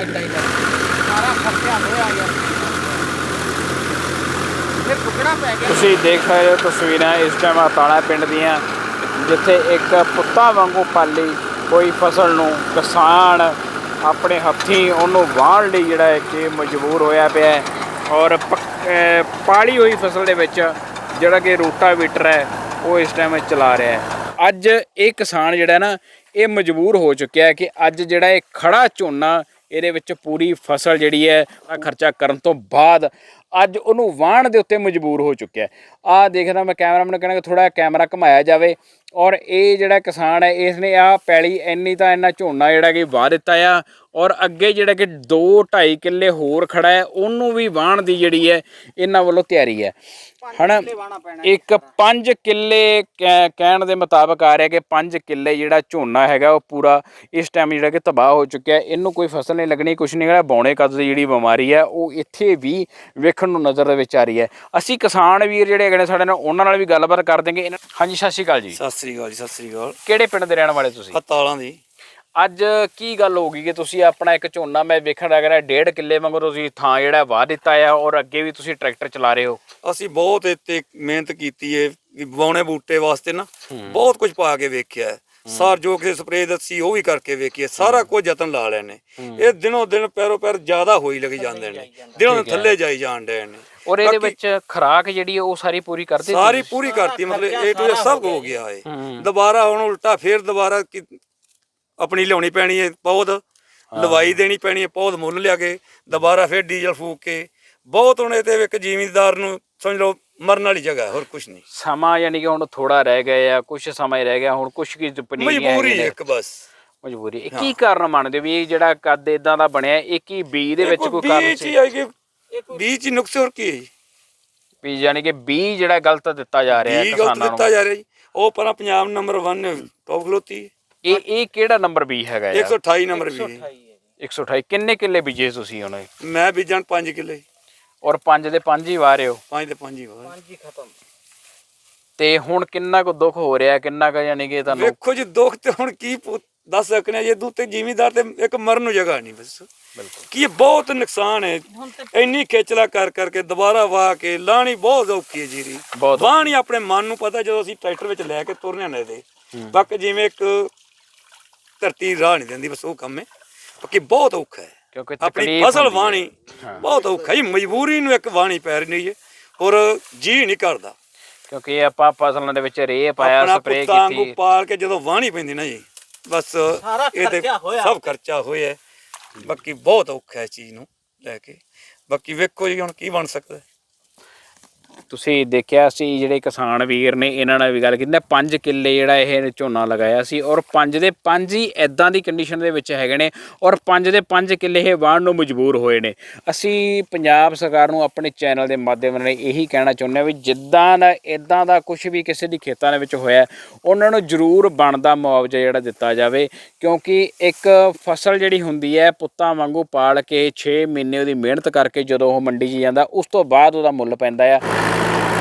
ਏਦਾਂ ਹੀ ਕਰ ਸਾਰਾ ਖਰਚਾ ਹੋਇਆ ਯਾਰ। ਇਹ ਟੁਕੜਾ ਪੈ ਗਿਆ। ਤੁਸੀਂ ਦੇਖ ਸਕਦੇ ਹੋ ਤਸਵੀਰਾਂ ਇਸ ਟਾਈਮ ਅਤਾਲਾ ਪਿੰਡ ਦੀਆਂ, ਜਿੱਥੇ ਇੱਕ ਪੁੱਤਾਂ ਵਾਂਗੂ ਪਾਲੀ ਕੋਈ ਫਸਲ ਨੂੰ ਕਿਸਾਨ ਆਪਣੇ ਹੱਥੀਂ ਉਹਨੂੰ ਵਾਹਣ ਲਈ ਜਿਹੜਾ ਹੈ ਕਿ ਮਜਬੂਰ ਹੋਇਆ ਪਿਆ ਹੈ। ਔਰ ਪਾਲੀ ਹੋਈ ਫਸਲ ਦੇ ਵਿੱਚ ਜਿਹੜਾ ਕਿ ਰੂਟਾਵੀਟਰ ਹੈ, ਉਹ ਇਸ ਟਾਈਮ ਚਲਾ ਰਿਹਾ ਹੈ। ਅੱਜ ਇਹ ਕਿਸਾਨ ਜਿਹੜਾ ਨਾ, ਇਹ ਮਜਬੂਰ ਹੋ ਚੁੱਕਿਆ ਹੈ ਕਿ ਅੱਜ ਜਿਹੜਾ ਇਹ ਖੜਾ ਝੋਨਾ ਇਹਦੇ ਵਿੱਚ ਪੂਰੀ ਫਸਲ ਜਿਹੜੀ ਹੈ ਖਰਚਾ ਕਰਨ ਤੋਂ ਬਾਅਦ ਅੱਜ ਉਹਨੂੰ ਵਾਹਣ ਦੇ ਉੱਤੇ ਮਜਬੂਰ ਹੋ ਚੁੱਕਿਆ ਹੈ। ਆ ਦੇਖਦਾ ਮੈਂ ਕੈਮਰਾਮੈਨ ਨੂੰ ਕਹਿਣਾ ਕਿ ਥੋੜਾ ਕੈਮਰਾ ਘੁਮਾਇਆ ਜਾਵੇ। ਔਰ ਇਹ ਜਿਹੜਾ ਕਿਸਾਨ ਹੈ ਇਸ ਨੇ ਆ ਪੈਲੀ ਇੰਨੀ ਤਾਂ ਇੰਨਾ ਝੋਨਾ ਜਿਹੜਾ ਕਿ ਵਾਹ ਦਿੱਤਾ ਆ ਔਰ ਅੱਗੇ ਜਿਹੜਾ ਕਿ 2 2.5 ਕਿੱਲੇ ਹੋਰ ਖੜਾ ਹੈ ਉਹਨੂੰ ਵੀ ਵਾਹਣ ਦੀ ਜਿਹੜੀ ਹੈ ਇਹਨਾਂ ਵੱਲੋਂ ਤਿਆਰੀ ਹੈ। ਪੈਣਾ ਇੱਕ 5 ਕਿੱਲੇ ਕਹਿ- ਕਹਿਣ ਦੇ ਮੁਤਾਬਕ ਆ ਰਿਹਾ ਕਿ 5 ਕਿੱਲੇ ਜਿਹੜਾ ਝੋਨਾ ਹੈਗਾ ਉਹ ਪੂਰਾ ਇਸ ਟਾਈਮ ਜਿਹੜਾ ਕਿ ਤਬਾਹ ਹੋ ਚੁੱਕਿਆ ਹੈ। ਇਹਨੂੰ ਕੋਈ ਫਸਲ ਨਹੀਂ ਲੱਗਣੀ ਕੁਛ ਨਹੀਂ ਹੈਗਾ ਬੌਣੇ ਕੱਦ ਦੀ ਜਿਹੜੀ ਬਿਮਾਰੀ ਹੈ ਉਹ ਇੱਥੇ ਵੀ ਵੇਖਣ ਨੂੰ ਨਜ਼ਰ ਦੇ ਵਿੱਚ ਆ ਰਹੀ ਹੈ। ਅਸੀਂ ਕਿਸਾਨ ਵੀਰ ਜਿਹੜੇ ਹੈਗੇ ਨੇ ਸਾਡੇ ਨਾਲ ਉਹਨਾਂ ਨਾਲ ਵੀ ਗੱਲਬਾਤ ਕਰ ਦੇਂਗੇ ਇਹਨਾਂ- ਹਾਂਜੀ ਸਤਿ ਸ਼੍ਰੀ ਅਕਾਲ ਜੀ। ਸਤਿ ਸ੍ਰੀ ਅਕਾਲ ਜੀ ਸਤਿ ਸ੍ਰੀ ਅਕਾਲ। ਕਿਹੜੇ ਪਿੰਡ ਦੇ ਰਹਿਣ ਵਾਲੇ ਤੁਸੀਂ? ਹਤਾਲਾਂ ਦੀ। ਅੱਜ ਕੀ ਗੱਲ ਹੋ ਗਈ ਕਿ ਤੁਸੀਂ ਆਪਣਾ ਇੱਕ ਝੋਨਾ ਮੈਂ ਵੇਖਣ ਲੱਗ ਰਿਹਾ ਡੇਢ ਕਿੱਲੇ ਵਾਂਗੂ ਤੁਸੀਂ ਥਾਂ ਜਿਹੜਾ ਵਾਹ ਦਿੱਤਾ ਆ ਔਰ ਅੱਗੇ ਵੀ ਤੁਸੀਂ ਟਰੈਕਟਰ ਚਲਾ ਰਹੇ ਹੋ। ਅਸੀਂ ਬਹੁਤ ਇੱਥੇ ਮਿਹਨਤ ਕੀਤੀ ਏ ਬੌਣੇ ਬੂਟੇ ਵਾਸਤੇ ਨਾ ਬਹੁਤ ਕੁਝ ਪਾ ਕੇ ਵੇਖਿਆ। ਸਾਰ ਜੋ ਕਿ ਸਪਰੇਅ ਦੱਸੀ ਉਹ ਵੀ ਕਰਕੇ ਵੇਖੀਏ ਸਾਰਾ ਕੁਝ ਯਤਨ ਲਾ ਨੇ ਇਹ ਦਿਨੋਂ ਦਿਨ ਪੈਰੋ ਪੈਰ ਜ਼ਿਆਦਾ ਹੋਈ ਲੱਗ ਜਾਂਦੇ ਨੇ। ਦਿਨੋਂ ਦਿਨ ਥੱਲੇ ਜਾਈ ਜਾਣ ਡੇ ਨੇ। ਔਰ ਇਹਦੇ ਵਿੱਚ ਖਰਾਕ ਜਿਹੜੀ ਹੈ ਉਹ ਸਾਰੀ ਪੂਰੀ ਕਰਦੇ ਸਾਰੀ ਪੂਰੀ ਕਰਤੀ ਮਤਲਬ ਏ ਟੂ ਸਭ ਹੋ ਗਿਆ ਏ ਦੁਬਾਰਾ ਹੁਣ ਉਲਟਾ ਫੇਰ ਦੁਬਾਰਾ ਆਪਣੀ ਲਿਆਉਣੀ ਪੈਣੀ ਏ ਪੌਦ ਲਵਾਈ ਦੇਣੀ ਪੈਣੀ ਏ ਪੌਦ ਮੁੱਲ ਲਿਆ ਕੇ ਦੁਬਾਰਾ ਫੇਰ ਡੀਜ਼ਲ ਫੂਕ ਕੇ ਬਹੁਤ ਹੁਣ ਇਹਦੇ ਇੱਕ ਜ਼ਿਮੀਂਦਾਰ ਨੂੰ ਸਮਝ ਲਓ ਮਰਨ ਵਾਲੀ ਜਗ੍ਹਾ ਹੈ, ਹੋਰ ਕੁਝ ਨਹੀਂ। ਸਮਾਂ ਯਾਨੀ ਕਿ ਹੁਣ ਥੋੜਾ ਰਹਿ ਗਿਆ ਆ ਕੁਝ ਸਮਾਂ ਹੀ ਰਹਿ ਗਿਆ ਹੁਣ ਕੁਝ ਕੀ ਪਨੀਰੀਆਂ ਮਜਬੂਰੀ। ਇੱਕ ਬਸ। ਮਜਬੂਰੀ। ਇਹ ਕੀ ਕਾਰਨ ਮੰਨਦੇ ਹੋ ਵੀ ਇਹ ਜਿਹੜਾ ਕੱਦ ਇਦਾਂ ਦਾ ਬਣਿਆ ਇਹ ਕੀ ਬੀਜ ਦੇ ਵਿੱਚ ਕੋਈ ਕਾਰਨ ਬੀਜ ਸੀ? ਹੀ ਆਈ ਕਿ ਬੀਜ ਹੀ ਨੁਕਸ ਹੋਰ ਕੀ ਹੈ ਜੀ? ਵੀ ਯਾਨੀ ਕਿ ਬੀਜ ਜਿਹੜਾ ਗਲਤ ਦਿੱਤਾ ਜਾ ਰਿਹਾ ਹੈ ਬੀਜ ਗਲਤ ਕਿਸਾਨਾਂ ਦਿੱਤਾ ਨੂੰ ਜਾ ਰਿਹਾ ਜੀ। ਉਹ ਪਰਾਂ ਪੰਜਾਬ ਨੰਬਰ 1 ਟੌਪ ਖਲੋਤੀ। ਹੈ। ਇਹ ਇਹ ਕਿਹੜਾ ਨੰਬਰ ਬੀਜ ਹੈਗਾ ਯਾਰ? 128 ਨੰਬਰ ਬੀਜ ਹੈ। 128 ਕਿੰਨੇ ਕਿੱਲੇ ਬੀਜੇ ਤੁਸੀਂ ਹੁਣ? ਮੈਂ ਬੀਜਣ 5 ਕਿੱਲੇ। ਔਰ ਪੰਜ ਦੇ ਪੰਜ ਹੀ ਵਾਹ ਰਹੇ ਹੋ? 5 ਦੇ 5 ਹੀ ਵਾਹ ਪੰਜ ਹੀ ਖਤਮ। ਤੇ ਹੁਣ ਕਿੰਨਾ ਕੁ ਦੁੱਖ ਹੋ ਰਿਹਾ ਕਿੰਨਾ ਕੁ ਯਾਨੀ ਕਿ ਤੁਹਾਨੂੰ ਵੇਖੋ ਜੀ ਦੁੱਖ ਤੇ ਹੁਣ ਕੀ ਪੁ- ਦੱਸ ਸਕਨੇ ਜੇ ਦੂਤੇ ਜ਼ਿਮੀਦਾਰ ਤੇ ਇੱਕ ਮਰਨ ਨੂੰ ਜਗ੍ਹਾ ਨਹੀਂ ਬਸ। ਬਿਲਕੁਲ। ਕੀ ਇਹ ਬਹੁਤ ਨੁਕਸਾਨ ਹੈ। ਇੰਨੀ ਖੇਚਲਾ ਕਰ ਕਰਕੇ ਦੁਬਾਰਾ ਵਾਹ ਕੇ ਲਾਣੀ ਬਹੁਤ ਔਖੀ ਹੈ ਜੀਰੀ। ਵਾਹਣੀ ਆਪਣੇ ਮਨ ਨੂੰ ਪਤਾ ਜਦੋਂ ਅਸੀਂ ਟਰੈਕਟਰ ਵਿੱਚ ਲੈ ਕੇ ਤੁਰਨੇ ਨੇ ਦੇ ਬਾਕੀ ਜਿਵੇਂ ਇੱਕ ਧਰਤੀ ਰਾਹ ਨਹੀਂ ਦਿੰਦੀ ਬਸ ਉਹ ਕੰਮ ਹੈ। ਬਾਕੀ ਬਹੁਤ ਔਖਾ ਹੈ। ਕਿਉਂਕਿ ਆਪਣੀ ਫਸਲ। ਵਾਹਣੀ ਬਹੁਤ ਔਖਾ ਹੈ। ਮਜਬੂਰੀ ਨੂੰ ਇੱਕ ਵਾਹਣੀ ਪੈ ਰਹੀ ਹੈ ਔਰ ਜੀ ਨਹੀਂ ਕਰਦਾ। ਕਿਉਂਕਿ ਇਹ ਆਪਾਂ ਫਸਲਾਂ ਦੇ ਵਿੱਚ ਰੇਹ ਪਾਇਆ ਆਪਣਾ ਸਪਰੇਅ ਪੁੱਤਾਂ ਕੀਤੀ। ਪਾਲ ਕੇ ਜਦੋਂ ਵਾਹਣੀ ਪੈਂਦੀ ਨਾ ਜੀ ਬਸ ਸਾਰਾ ਇਹ ਤੇ ਖਰਚਾ ਹੋਇਆ। ਸਭ ਖਰਚਾ ਹੋਇਆ ਹੈ। ਬਾਕੀ ਬਹੁਤ ਔਖਾ ਹੈ ਇਸ ਚੀਜ਼ ਨੂੰ ਲੈ ਕੇ ਬਾਕੀ ਵੇਖੋ ਜੀ ਹੁਣ ਕੀ ਬਣ ਸਕਦਾ ਹੈ। ਤੁਸੀਂ ਦੇਖਿਆ ਸੀ ਜਿਹੜੇ ਕਿਸਾਨ ਵੀਰ ਨੇ ਇਹਨਾਂ ਨਾਲ ਵੀ ਗੱਲ ਕੀਤੀ ਨਾ 5 ਕਿੱਲੇ ਜਿਹੜਾ ਇਹ ਝੋਨਾ ਲਗਾਇਆ ਸੀ ਔਰ 5 ਦੇ 5 ਹੀ ਐਦਾਂ ਦੀ ਕੰਡੀਸ਼ਨ ਦੇ ਵਿੱਚ ਹੈਗੇ ਨੇ ਔਰ 5 ਦੇ 5 ਕਿੱਲੇ ਇਹ ਵਾਹਣ ਨੂੰ ਮਜਬੂਰ ਹੋਏ ਨੇ। ਅਸੀਂ ਪੰਜਾਬ ਸਰਕਾਰ ਨੂੰ ਆਪਣੇ ਚੈਨਲ ਦੇ ਮਾਧਿਅਮ ਨਾਲ ਇਹੀ ਕਹਿਣਾ ਚਾਹੁੰਦੇ ਹਾਂ ਵੀ ਜਿੱਦਾਂ ਦਾ ਇਦਾਂ ਦਾ ਕੁਝ ਵੀ ਕਿਸੇ ਦੀ ਖੇਤਾਂ ਦੇ ਵਿੱਚ ਹੋਇਆ, ਉਹਨਾਂ ਨੂੰ ਜ਼ਰੂਰ ਬਣਦਾ ਮੁਆਵਜ਼ਾ ਜਿਹੜਾ ਦਿੱਤਾ ਜਾਵੇ, ਕਿਉਂਕਿ ਇੱਕ ਫਸਲ ਜਿਹੜੀ ਹੁੰਦੀ ਹੈ, ਪੁੱਤਾਂ ਵਾਂਗੂ ਪਾਲ ਕੇ 6 ਮਹੀਨੇ ਉਹਦੀ ਮਿਹਨਤ ਕਰਕੇ ਜਦੋਂ ਉਹ ਮੰਡੀ 'ਚ ਜਾਂਦਾ, ਉਸ ਤੋਂ ਬਾਅਦ ਉਹਦਾ ਮੁੱਲ ਪੈਂਦਾ ਆ। Bye.